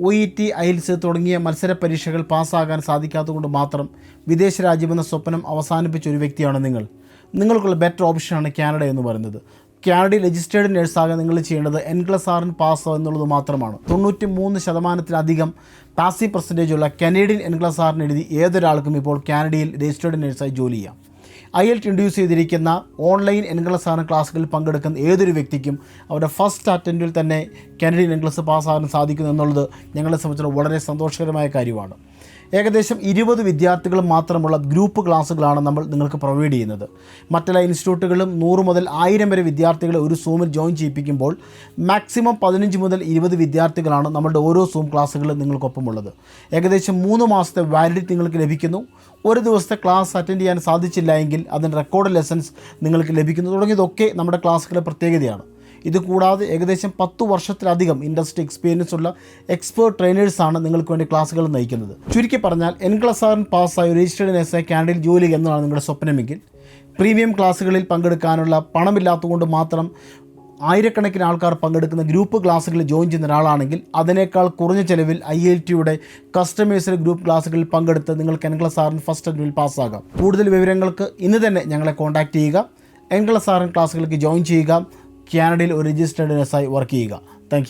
O E T IELTS തുടങ്ങിയ മത്സര പരീക്ഷകൾ പാസ്സാകാൻ സാധിക്കാത്തതുകൊണ്ട് മാത്രം വിദേശ രാജ്യമെന്ന സ്വപ്നം അവസാനിപ്പിച്ച ഒരു വ്യക്തിയാണ് നിങ്ങൾ. നിങ്ങൾക്കുള്ള ബെറ്റർ ഓപ്ഷനാണ് കാനഡ എന്ന് പറയുന്നത്. കാനഡയിൽ രജിസ്റ്റേർഡ് നഴ്സാകാൻ നിങ്ങൾ ചെയ്യേണ്ടത് എൻ ക്ലസ് ആറിൻ പാസ് എന്നുള്ളത് മാത്രമാണ്. തൊണ്ണൂറ്റി മൂന്ന് ശതമാനത്തിലധികം പാസീവ് പെർസെന്റേജുള്ള കനേഡിയൻ എൻ ക്ലസ് ആറിന് എഴുതി ഏതൊരാൾക്കും ഇപ്പോൾ കാനഡയിൽ രജിസ്റ്റേർഡ് നഴ്സായി ജോലി ചെയ്യാം. ഐ എൽ ഇൻഡ്യൂസ് ചെയ്തിരിക്കുന്ന ഓൺലൈൻ എൻക്ലസ് ആണ് ക്ലാസ്സുകളിൽ പങ്കെടുക്കുന്ന ഏതൊരു വ്യക്തിക്കും അവരുടെ ഫസ്റ്റ് അറ്റൻഡിൽ തന്നെ കാനഡിയൻ എൻക്ലസ് പാസ്സാകാൻ സാധിക്കുന്നു എന്നുള്ളത് ഞങ്ങളെ സംബന്ധിച്ചിടത്തോളം വളരെ സന്തോഷകരമായ കാര്യമാണ്. ഏകദേശം ഇരുപത് വിദ്യാർത്ഥികൾ മാത്രമുള്ള ഗ്രൂപ്പ് ക്ലാസ്സുകളാണ് നമ്മൾ നിങ്ങൾക്ക് പ്രൊവൈഡ് ചെയ്യുന്നത്. മറ്റെല്ലാ ഇൻസ്റ്റിറ്റ്യൂട്ടുകളും നൂറ് മുതൽ ആയിരം വരെ വിദ്യാർത്ഥികളെ ഒരു സൂമിൽ ജോയിൻ ചെയ്യിപ്പിക്കുമ്പോൾ മാക്സിമം പതിനഞ്ച് മുതൽ ഇരുപത് വിദ്യാർത്ഥികളാണ് നമ്മുടെ ഓരോ സൂം ക്ലാസ്സുകളും നിങ്ങൾക്കൊപ്പമുള്ളത്. ഏകദേശം മൂന്ന് മാസത്തെ വാലിഡിറ്റി നിങ്ങൾക്ക് ലഭിക്കുന്നു. ഒരു ദിവസത്തെ ക്ലാസ് അറ്റൻഡ് ചെയ്യാൻ സാധിച്ചില്ല എങ്കിൽ അതിന്റെ റെക്കോർഡ് ലെസൺസ് നിങ്ങൾക്ക് ലഭിക്കുന്നു. തുടങ്ങിയതൊക്കെ നമ്മുടെ ക്ലാസ്സുകളുടെ പ്രത്യേകതയാണ്. ഇത് കൂടാതെ ഏകദേശം പത്ത് വർഷത്തിലധികം ഇൻഡസ്ട്രി എക്സ്പീരിയൻസ് ഉള്ള എക്സ്പേർട്ട് ട്രെയിനേഴ്സാണ് നിങ്ങൾക്ക് വേണ്ടി ക്ലാസ്സുകൾ നയിക്കുന്നത്. ചുരുക്കി പറഞ്ഞാൽ എൻ ക്ലസ് ആറിൻ പാസ്സായി രജിസ്റ്റേഡ് നഴ്സായി കാനഡയിൽ ജോലി എന്നതാണ് നിങ്ങളുടെ സ്വപ്നമെങ്കിൽ പ്രീമിയം ക്ലാസ്സുകളിൽ പങ്കെടുക്കാനുള്ള പണമില്ലാത്തതുകൊണ്ട് മാത്രം ആയിരക്കണക്കിന് ആൾക്കാർ പങ്കെടുക്കുന്ന ഗ്രൂപ്പ് ക്ലാസ്സുകളിൽ ജോയിൻ ചെയ്യുന്ന ഒരാളാണെങ്കിൽ അതിനേക്കാൾ കുറഞ്ഞ ചെലവിൽ ഐ എൽ ടിയുടെ കസ്റ്റമേഴ്സിലെ ഗ്രൂപ്പ് ക്ലാസ്സുകളിൽ പങ്കെടുത്ത് നിങ്ങൾക്ക് എൻ ക്ലസ് ആറിന് ഫസ്റ്റ് അഡ്മിൽ പാസ്സാകാം. കൂടുതൽ വിവരങ്ങൾക്ക് ഇന്ന് തന്നെ ഞങ്ങളെ കോൺടാക്റ്റ് ചെയ്യുക. എൻ ക്ലസ് ആറിൻ ക്ലാസ്സുകൾക്ക് ജോയിൻ ചെയ്യുക. കാനഡയിൽ ഒരു രജിസ്റ്റേഡ് നഴ്സായി വർക്ക് ചെയ്യുക. താങ്ക്